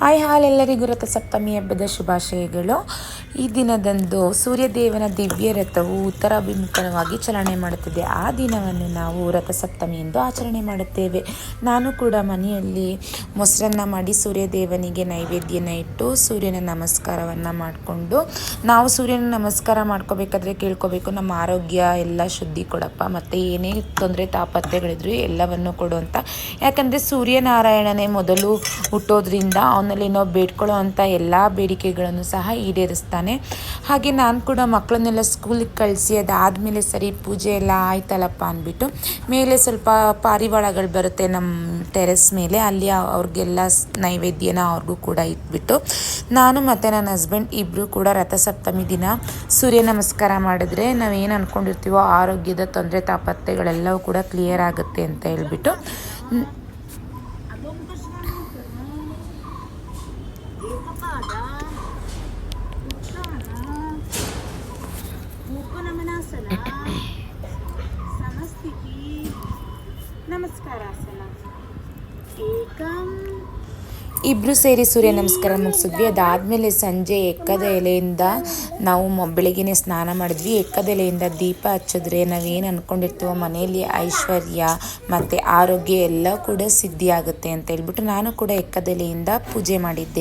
Hi ಹಾಲ್ ಎಲ್ಲರಿಗೂ ರಥಸಪ್ತಮಿ ಹಬ್ಬದ ಶುಭಾಶಯಗಳು. ಈ ದಿನದಂದು ಸೂರ್ಯದೇವನ ದಿವ್ಯ ರಥವು ಉತ್ತರಾಭಿಮುಖವಾಗಿ ಚಲನೆ ಮಾಡುತ್ತದೆ. ಆ ದಿನವನ್ನು ನಾವು ರಥಸಪ್ತಮಿ ಎಂದು ಆಚರಣೆ ಮಾಡುತ್ತೇವೆ. ನಾನು ಕೂಡ ಮನೆಯಲ್ಲಿ ಮೊಸರನ್ನ ಮಾಡಿ ಸೂರ್ಯದೇವನಿಗೆ ನೈವೇದ್ಯನ ಇಟ್ಟು ಸೂರ್ಯನ ನಮಸ್ಕಾರವನ್ನು ಮಾಡಿಕೊಂಡು, ನಾವು ಸೂರ್ಯನ ನಮಸ್ಕಾರ ಮಾಡ್ಕೋಬೇಕಾದ್ರೆ ಕೇಳ್ಕೋಬೇಕು. ನಮ್ಮ ಆರೋಗ್ಯ ಎಲ್ಲ ಶುದ್ಧಿ ಕೊಡಪ್ಪ. ಮತ್ತು ಏನೇ ತೊಂದರೆ, ತಾಪತ್ರೆಗಳಿದ್ರು ಎಲ್ಲವನ್ನು ಕೊಡು ಅಂತ. ಯಾಕಂದರೆ ಸೂರ್ಯನಾರಾಯಣನೇ ಮೊದಲು ಹುಟ್ಟೋದ್ರಿಂದ ಅವನಲ್ಲಿ ನಾವು ಬೇಡ್ಕೊಳ್ಳೋ ಅಂಥ ಎಲ್ಲ ಬೇಡಿಕೆಗಳನ್ನು ಸಹ ಈಡೇರಿಸ್ತಾನೆ. ಹಾಗೆ ನಾನು ಕೂಡ ಮಕ್ಕಳನ್ನೆಲ್ಲ ಸ್ಕೂಲಿಗೆ ಕಳಿಸಿ ಅದಾದಮೇಲೆ ಸರಿ ಪೂಜೆ ಎಲ್ಲ ಆಯ್ತಲ್ಲಪ್ಪ ಅಂದ್ಬಿಟ್ಟು ಮೇಲೆ ಸ್ವಲ್ಪ ಪಾರಿವಾಳಗಳು ಬರುತ್ತೆ ನಮ್ಮ ಟೆರೆಸ್ ಮೇಲೆ. ಅಲ್ಲಿ ಅವ್ರಿಗೆಲ್ಲ ನೈವೇದ್ಯನ ಅವ್ರಿಗೂ ಕೂಡ ಇಟ್ಬಿಟ್ಟು ನಾನು ಮತ್ತು ನನ್ನ ಹಸ್ಬೆಂಡ್ ಇಬ್ಬರು ಕೂಡ ರಥಸಪ್ತಮಿ ದಿನ ಸೂರ್ಯ ನಮಸ್ಕಾರ ಮಾಡಿದ್ರೆ ನಾವೇನು ಅಂದ್ಕೊಂಡಿರ್ತೀವೋ ಆರೋಗ್ಯದ ತೊಂದರೆ ತಾಪತ್ರೆಗಳೆಲ್ಲವೂ ಕೂಡ ಕ್ಲಿಯರ್ ಆಗುತ್ತೆ ಅಂತ ಹೇಳ್ಬಿಟ್ಟು ನ್- ಏಕಪಾದ ಉತ್ಥಾನ ಮೂಕನಮನಾಸನ ಸಮಸ್ಥಿತಿ? ನಮಸ್ಕಾರಾಸನ ಏಕಂ? ಇಬ್ಬರು ಸೇರಿ ಸೂರ್ಯ ನಮಸ್ಕಾರ ಮುಗಿಸಿದ್ವಿ. ಅದಾದ್ಮೇಲೆ ಸಂಜೆ ಎಕ್ಕದ ಎಲೆಯಿಂದ ನಾವು ಮ ಬೆಳಗ್ಗೆನೆ ಸ್ನಾನ ಮಾಡಿದ್ವಿ. ಎಕ್ಕದ ಎಲೆಯಿಂದ ದೀಪ ಹಚ್ಚಿದ್ರೆ ನಾವೇನು ಅಂದ್ಕೊಂಡಿರ್ತೀವೋ ಮನೆಯಲ್ಲಿ ಐಶ್ವರ್ಯ ಮತ್ತು ಆರೋಗ್ಯ ಎಲ್ಲ ಕೂಡ ಸಿದ್ಧಿಯಾಗುತ್ತೆ ಅಂತ ಹೇಳ್ಬಿಟ್ಟು ನಾನು ಕೂಡ ಎಕ್ಕದ ಎಲೆಯಿಂದ ಪೂಜೆ ಮಾಡಿದ್ದೆ.